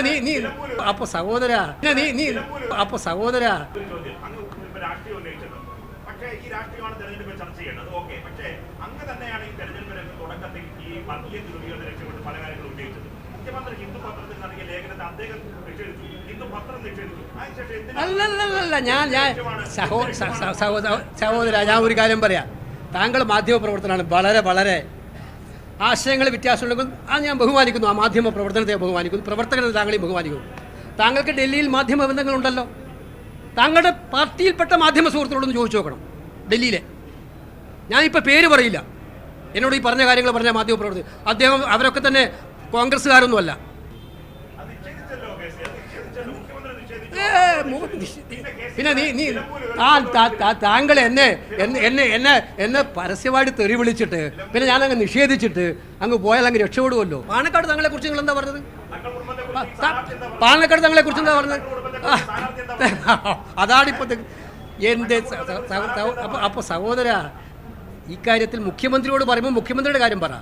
നീ നീ അപ്പൊ സഹോദര നീ നീ അപ്പൊ സഹോദര. അല്ലല്ലല്ല ഞാൻ ഞാൻ സഹോ സഹോദര സഹോദര ഞാൻ ഒരു കാര്യം പറയാം. താങ്കൾ മാധ്യമ പ്രവർത്തനമാണ് വളരെ വളരെ ആശയങ്ങൾ വ്യത്യാസമുണ്ടെങ്കിൽ ആ ഞാൻ ബഹുമാനിക്കുന്നു ആ മാധ്യമ പ്രവർത്തനത്തെ ബഹുമാനിക്കുന്നു പ്രവർത്തകരെ താങ്കളെയും ബഹുമാനിക്കുന്നു. താങ്കൾക്ക് ഡൽഹിയിൽ മാധ്യമ ബന്ധങ്ങളുണ്ടല്ലോ. താങ്കളുടെ പാർട്ടിയിൽപ്പെട്ട മാധ്യമ സുഹൃത്തുക്കളോടൊന്ന് ചോദിച്ചു നോക്കണം ഡൽഹിയിലെ. ഞാനിപ്പോൾ പേര് പറയില്ല. എന്നോട് ഈ പറഞ്ഞ കാര്യങ്ങൾ പറഞ്ഞ മാധ്യമ പ്രവർത്തകർ അദ്ദേഹം അവരൊക്കെ തന്നെ കോൺഗ്രസ്സുകാരൊന്നുമല്ല. പിന്നെ നീ നീ ആ താങ്കൾ എന്നെ എന്നെ എന്നെ എന്നെ പരസ്യമായിട്ട് തെറി വിളിച്ചിട്ട് പിന്നെ ഞാൻ അങ്ങ് നിഷേധിച്ചിട്ട് അങ്ങ് പോയാൽ അങ്ങ് രക്ഷപ്പെടുമല്ലോ പാണക്കാട് തങ്ങളെ കുറിച്ച് നിങ്ങൾ എന്താ പറഞ്ഞത്? പാണക്കാട് തങ്ങളെ കുറിച്ച് എന്താ പറഞ്ഞത്? അതാണിപ്പോ എന്റെ എന്റെ സ- സ- സ- അപ്പൊ അപ്പൊ സഹോദര ഇക്കാര്യത്തിൽ മുഖ്യമന്ത്രിയോട് പറയുമ്പോൾ മുഖ്യമന്ത്രിയുടെ കാര്യം പറ.